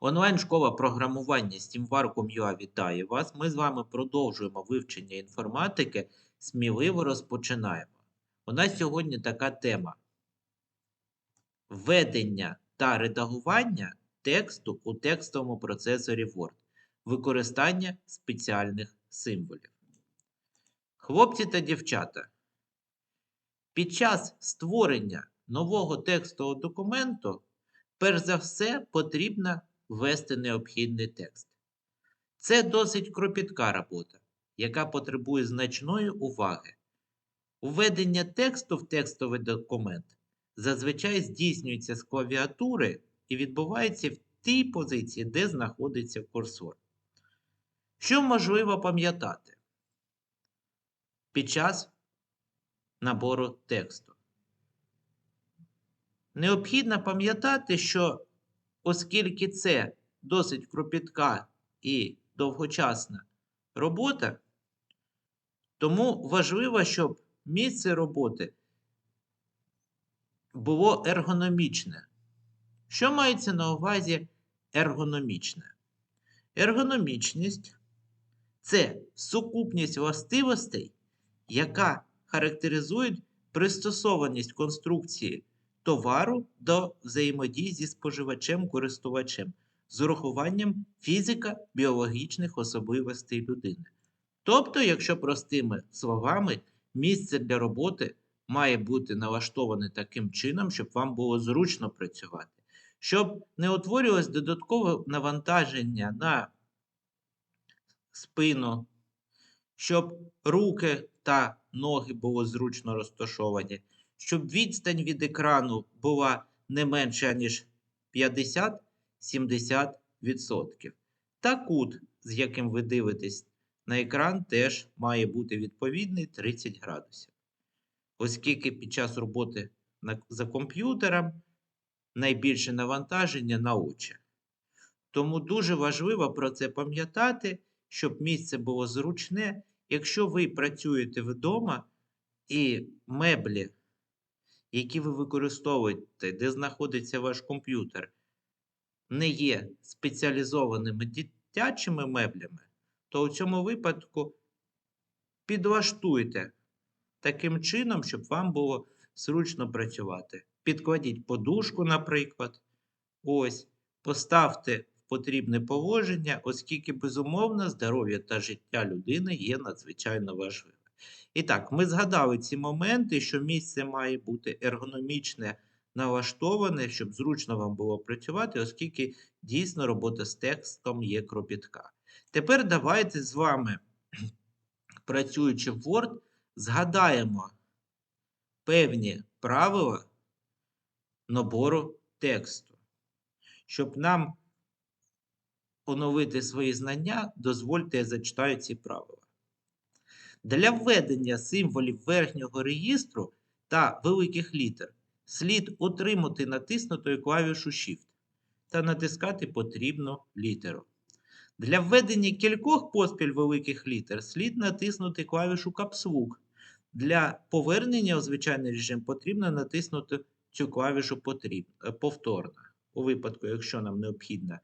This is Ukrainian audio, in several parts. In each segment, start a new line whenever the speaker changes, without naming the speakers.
Онлайн-школа програмування SteamVarcum.ua вітає вас. Ми з вами продовжуємо вивчення інформатики. Сміливо розпочинаємо. У нас сьогодні така тема: введення та редагування тексту у текстовому процесорі Word. Використання спеціальних символів. Хлопці та дівчата. Під час створення нового текстового документу, перш за все, потрібно ввести необхідний текст. Це досить кропітка робота, яка потребує значної уваги. Введення тексту в текстовий документ зазвичай здійснюється з клавіатури і відбувається в тій позиції, де знаходиться курсор. Що можливо пам'ятати під час набору тексту? Необхідно пам'ятати, що оскільки це досить кропітка і довгочасна робота, тому важливо, щоб місце роботи було ергономічне. Що мається на увазі ергономічне? Ергономічність це сукупність властивостей, яка характеризує пристосованість конструкції товару до взаємодії зі споживачем-користувачем з урахуванням фізико-біологічних особливостей людини. Тобто, якщо простими словами, місце для роботи має бути налаштоване таким чином, щоб вам було зручно працювати, щоб не утворювалось додаткове навантаження на спину, щоб руки та ноги були зручно розташовані, щоб відстань від екрану була не менша, ніж 50-70%. Та кут, з яким ви дивитесь на екран, теж має бути відповідний 30 градусів. Оскільки під час роботи за комп'ютером найбільше навантаження на очі. Тому дуже важливо про це пам'ятати, щоб місце було зручне. Якщо ви працюєте вдома і меблі, які ви використовуєте, де знаходиться ваш комп'ютер, не є спеціалізованими дитячими меблями, то у цьому випадку підлаштуйте таким чином, щоб вам було зручно працювати. Підкладіть подушку, наприклад. Ось, поставте в потрібне положення, оскільки, безумовно, здоров'я та життя людини є надзвичайно важливим. І так, ми згадали ці моменти, що місце має бути ергономічне, налаштоване, щоб зручно вам було працювати, оскільки дійсно робота з текстом є кропітка. Тепер давайте з вами, працюючи в Word, згадаємо певні правила набору тексту. Щоб нам оновити свої знання, дозвольте я зачитаю ці правила. Для введення символів верхнього реєстру та великих літер слід утримати натиснутою клавішу Shift та натискати потрібну літеру. Для введення кількох поспіль великих літер слід натиснути клавішу Lock. Для повернення у звичайний режим потрібно натиснути цю клавішу потрібно, повторно. У випадку, якщо нам необхідно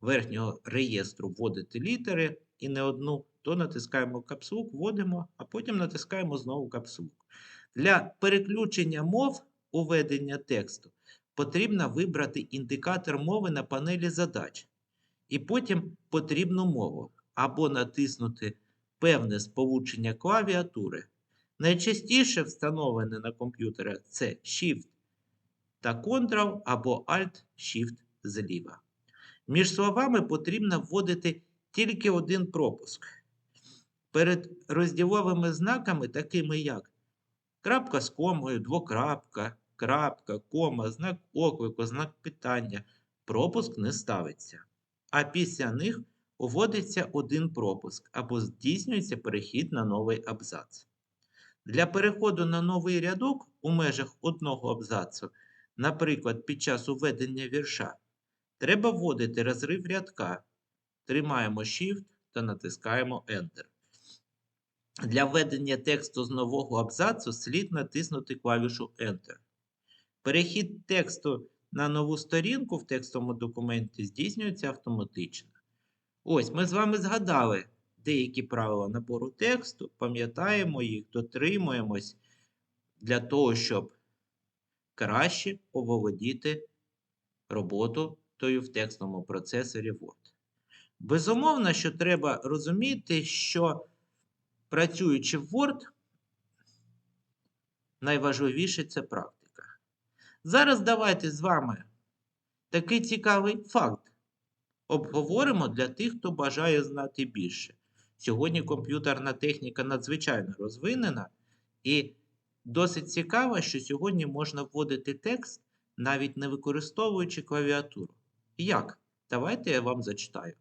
верхнього реєстру вводити літери і не одну, то натискаємо Lock, вводимо, а потім натискаємо знову Lock. Для переключення мов у ведення тексту потрібно вибрати індикатор мови на панелі задач. І потім потрібну мову або натиснути певне сполучення клавіатури. Найчастіше встановлене на комп'ютері це Shift та Ctrl або Alt-Shift зліва. Між словами потрібно вводити тільки один пропуск. Перед розділовими знаками, такими як крапка з комою, двокрапка, крапка, кома, знак оклику, знак питання, пропуск не ставиться. А після них вводиться один пропуск або здійснюється перехід на новий абзац. Для переходу на новий рядок у межах одного абзацу, наприклад, під час уведення вірша, треба вводити розрив рядка. Тримаємо Shift та натискаємо Enter. Для введення тексту з нового абзацу слід натиснути клавішу Enter. Перехід тексту на нову сторінку в текстовому документі здійснюється автоматично. Ось ми з вами згадали деякі правила набору тексту, пам'ятаємо їх, дотримуємось для того, щоб краще оволодіти роботою в текстовому процесорі Word. Безумовно, що треба розуміти, що працюючи в Word, найважливіше це практика. Зараз давайте з вами такий цікавий факт обговоримо для тих, хто бажає знати більше. Сьогодні комп'ютерна техніка надзвичайно розвинена, і досить цікаво, що сьогодні можна вводити текст, навіть не використовуючи клавіатуру. Як? Давайте я вам зачитаю.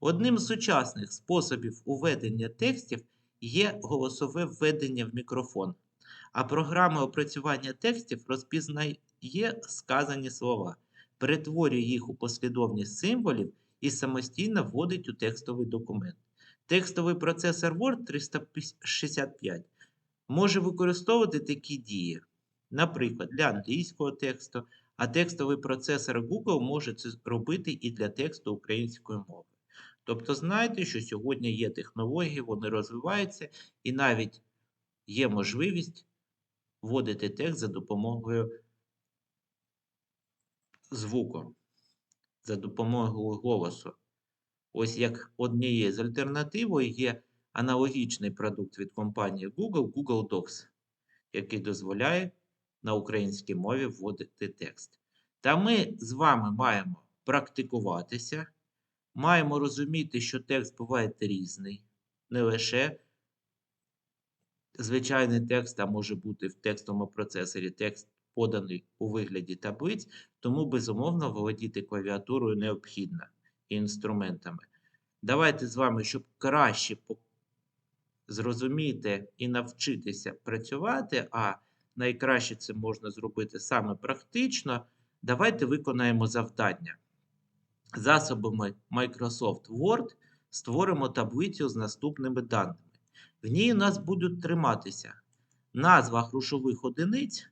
Одним з сучасних способів уведення текстів є голосове введення в мікрофон, а програма опрацювання текстів розпізнає сказані слова, перетворює їх у послідовність символів і самостійно вводить у текстовий документ. Текстовий процесор Word 365 може використовувати такі дії, наприклад, для англійського тексту, а текстовий процесор Google може це робити і для тексту української мови. Тобто, знаєте, що сьогодні є технології, вони розвиваються, і навіть є можливість вводити текст за допомогою звуку, за допомогою голосу. Ось як однією з альтернативою є аналогічний продукт від компанії Google, Google Docs, який дозволяє на українській мові вводити текст. Та ми з вами маємо практикуватися, маємо розуміти, що текст буває різний, не лише звичайний текст, а може бути в текстовому процесорі текст поданий у вигляді таблиць, тому, безумовно, володіти клавіатурою необхідно і інструментами. Давайте з вами, щоб краще зрозуміти і навчитися працювати, а найкраще це можна зробити саме практично. Давайте виконаємо завдання. Засобами Microsoft Word створимо таблицю з наступними даними. В ній у нас будуть триматися назва грошових одиниць,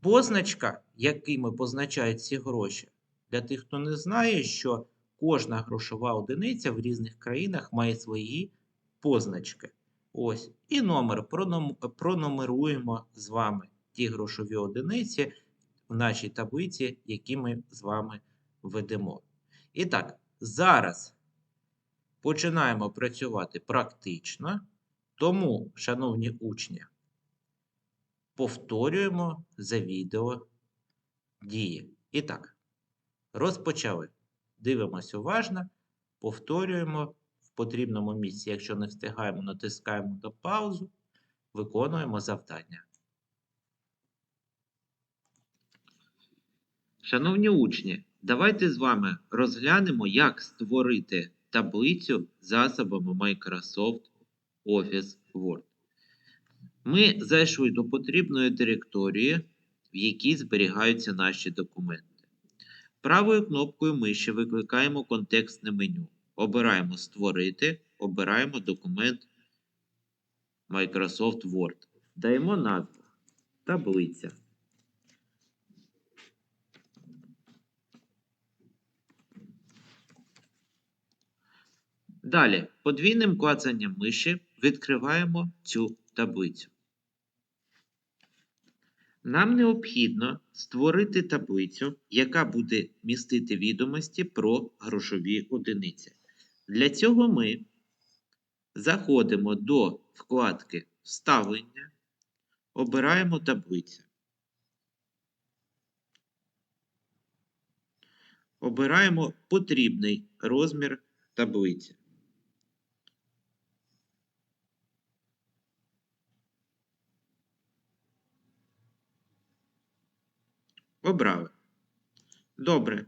позначка, якими позначають ці гроші. Для тих, хто не знає, що кожна грошова одиниця в різних країнах має свої позначки. Ось. І номер пронумеруємо з вами ті грошові одиниці в нашій таблиці, які ми з вами ведемо. І так, зараз починаємо працювати практично. Тому, шановні учні, повторюємо за відео дії. І так, розпочали. Дивимося уважно, повторюємо в потрібному місці. Якщо не встигаємо, натискаємо на паузу, виконуємо завдання. Шановні учні, давайте з вами розглянемо, як створити таблицю засобами Microsoft Office Word. Ми зайшли до потрібної директорії, в якій зберігаються наші документи. Правою кнопкою миші викликаємо контекстне меню. Обираємо Створити, обираємо документ Microsoft Word. Даємо назву Таблиця. Далі, подвійним клацанням миші відкриваємо цю таблицю. Нам необхідно створити таблицю, яка буде містити відомості про грошові одиниці. Для цього ми заходимо до вкладки Вставлення, обираємо таблицю. Обираємо потрібний розмір таблиці. Обрали. Добре.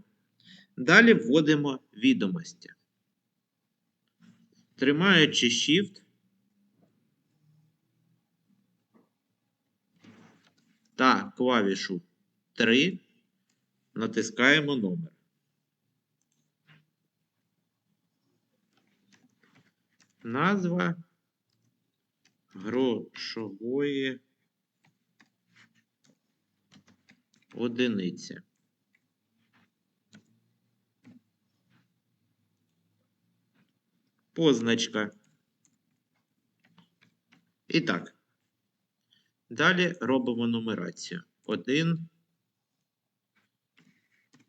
Далі вводимо відомості. Тримаючи Shift та клавішу 3, натискаємо номер. Назва грошової одиниці. Позначка. І так. Далі робимо нумерацію. 1,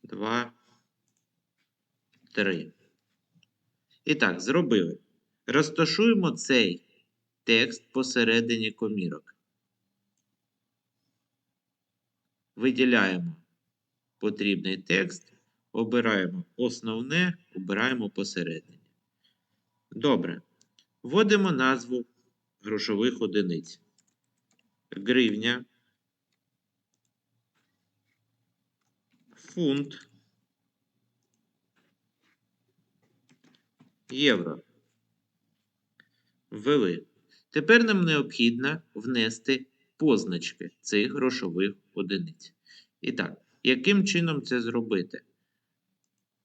2, 3. І так, зробили. Розташуємо цей текст посередині комірок. Виділяємо потрібний текст, обираємо основне, обираємо посередині. Добре. Вводимо назву грошових одиниць. Гривня, фунт, євро. Ввели. Тепер нам необхідно внести позначки цих грошових одиниць. І так, яким чином це зробити?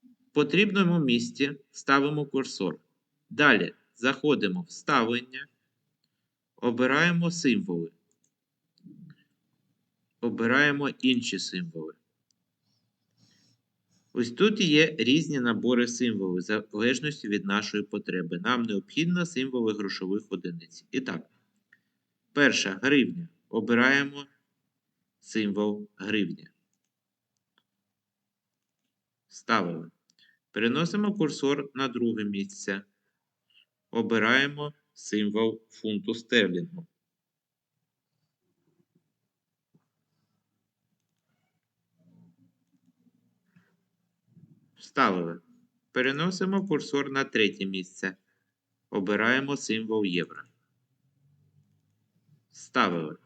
В потрібному місці ставимо курсор. Далі заходимо в ставлення, обираємо символи. Обираємо інші символи. Ось тут є різні набори символів, в залежності від нашої потреби. Нам необхідно символи грошових одиниць. І так, перша гривня. Обираємо символ гривні. Ставили. Переносимо курсор на друге місце. Обираємо символ фунту стерлінгу. Вставили. Переносимо курсор на третє місце. Обираємо символ євро. Вставили.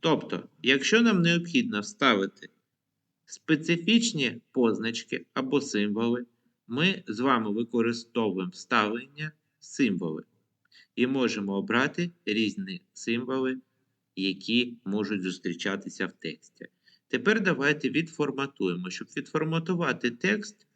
Тобто, якщо нам необхідно вставити специфічні позначки або символи, ми з вами використовуємо вставлення символи і можемо обрати різні символи, які можуть зустрічатися в тексті. Тепер давайте відформатуємо. Щоб відформатувати текст,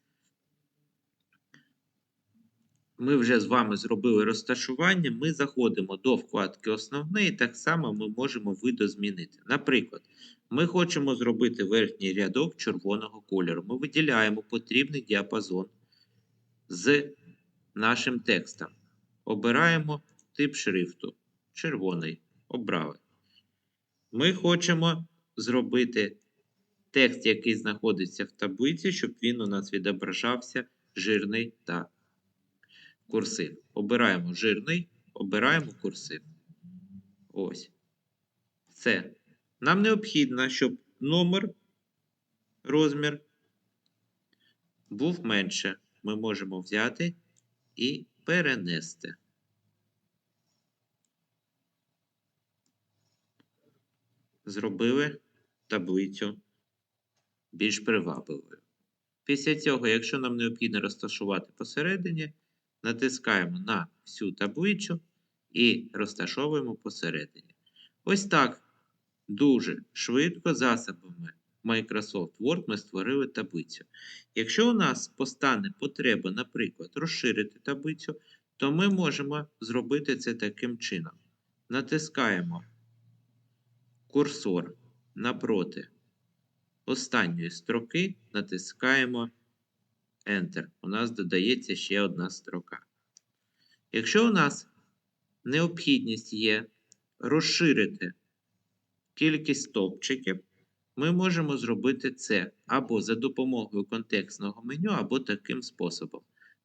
ми вже з вами зробили розташування, ми заходимо до вкладки Основне і так само ми можемо видозмінити. Наприклад, ми хочемо зробити верхній рядок червоного кольору. Ми виділяємо потрібний діапазон з нашим текстом. Обираємо тип шрифту. Червоний. Обрали. Ми хочемо зробити текст, який знаходиться в таблиці, щоб він у нас відображався жирний та курсив. Обираємо жирний, обираємо курсив. Ось. Все. Нам необхідно, щоб номер, розмір був менше. Ми можемо взяти і перенести. Зробили таблицю більш привабливою. Після цього, якщо нам необхідно розташувати посередині, натискаємо на всю таблицю і розташовуємо посередині. Ось так дуже швидко засобами Microsoft Word ми створили таблицю. Якщо у нас постане потреба, наприклад, розширити таблицю, то ми можемо зробити це таким чином. Натискаємо курсор напроти останньої строки, натискаємо Enter. У нас додається ще одна строка. Якщо у нас необхідність є розширити кількість стовпчиків, ми можемо зробити це або за допомогою контекстного меню, або таким способом.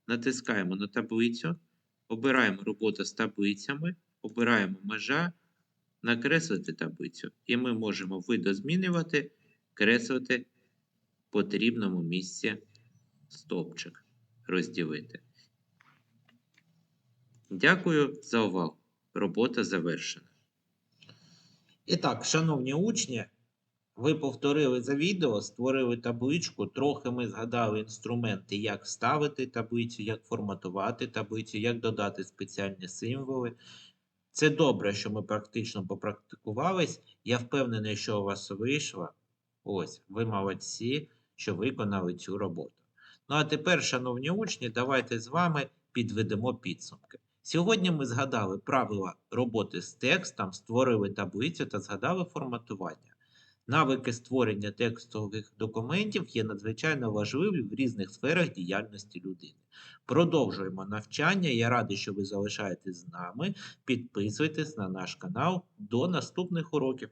Натискаємо на таблицю, обираємо роботу з таблицями, обираємо межа, накреслити таблицю. І ми можемо видозмінювати, креслити в потрібному місці стовпчик розділити. Дякую за увагу. Робота завершена. І так, шановні учні, ви повторили за відео, створили табличку. Трохи ми згадали інструменти, як вставити таблицю, як форматувати таблицю, як додати спеціальні символи. Це добре, що ми практично попрактикувались. Я впевнений, що у вас вийшло. Ось, ви молодці, що виконали цю роботу. Ну а тепер, шановні учні, давайте з вами підведемо підсумки. Сьогодні ми згадали правила роботи з текстом, створили таблицю та згадали форматування. Навики створення текстових документів є надзвичайно важливі в різних сферах діяльності людини. Продовжуємо навчання. Я радий, що ви залишаєтесь з нами. Підписуйтесь на наш канал. До наступних уроків.